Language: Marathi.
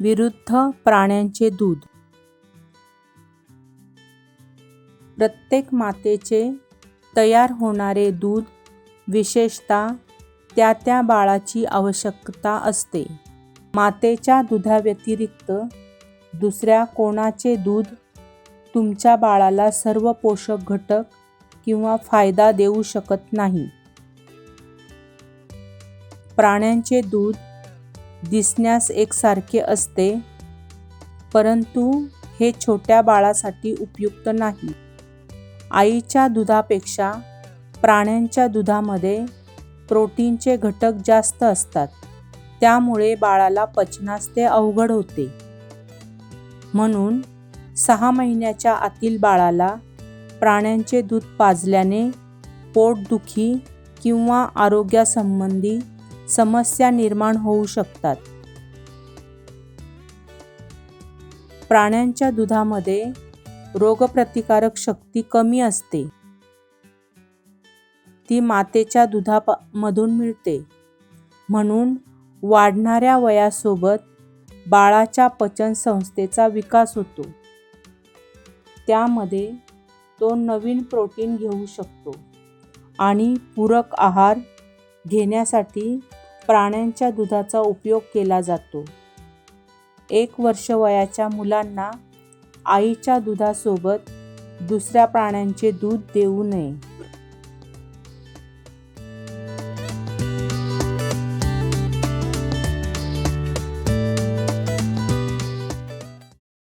विरुद्ध प्राण्यांचे दूध प्रत्येक मातेचे तयार होणारे दूध विशेषतः त्या त्या बाळाची आवश्यकता असते. मातेच्या दुधाव्यतिरिक्त दुसऱ्या कोणाचे दूध तुमच्या बाळाला सर्व पोषक घटक किंवा फायदा देऊ शकत नाही. प्राण्यांचे दूध दिसण्यास एकसारखे असते, परंतु हे छोट्या बाळासाठी उपयुक्त नाही. आईच्या दुधापेक्षा प्राण्यांच्या दुधामध्ये प्रोटीनचे घटक जास्त असतात, त्यामुळे बाळाला पचनास ते अवघड होते. म्हणून सहा महिन्याच्या आतील बाळाला प्राण्यांचे दूध पाजल्याने पोटदुखी किंवा आरोग्यासंबंधी समस्या निर्माण होऊ शकतात. प्राण्यांच्या दुधामध्ये रोगप्रतिकारक शक्ती कमी असते. ती मातेच्या दुधामधून मिळते. म्हणून वाढणाऱ्या वयासोबत बाळाच्या पचनसंस्थेचा विकास होतो. त्यामध्ये तो नवीन प्रोटीन घेऊ शकतो आणि पूरक आहार घेण्यासाठी प्राण्यांच्या दुधाचा उपयोग केला जातो. एक वर्ष वयाच्या मुलांना आईच्या दुधासोबत दुसऱ्या प्राण्यांचे दूध देऊ नये.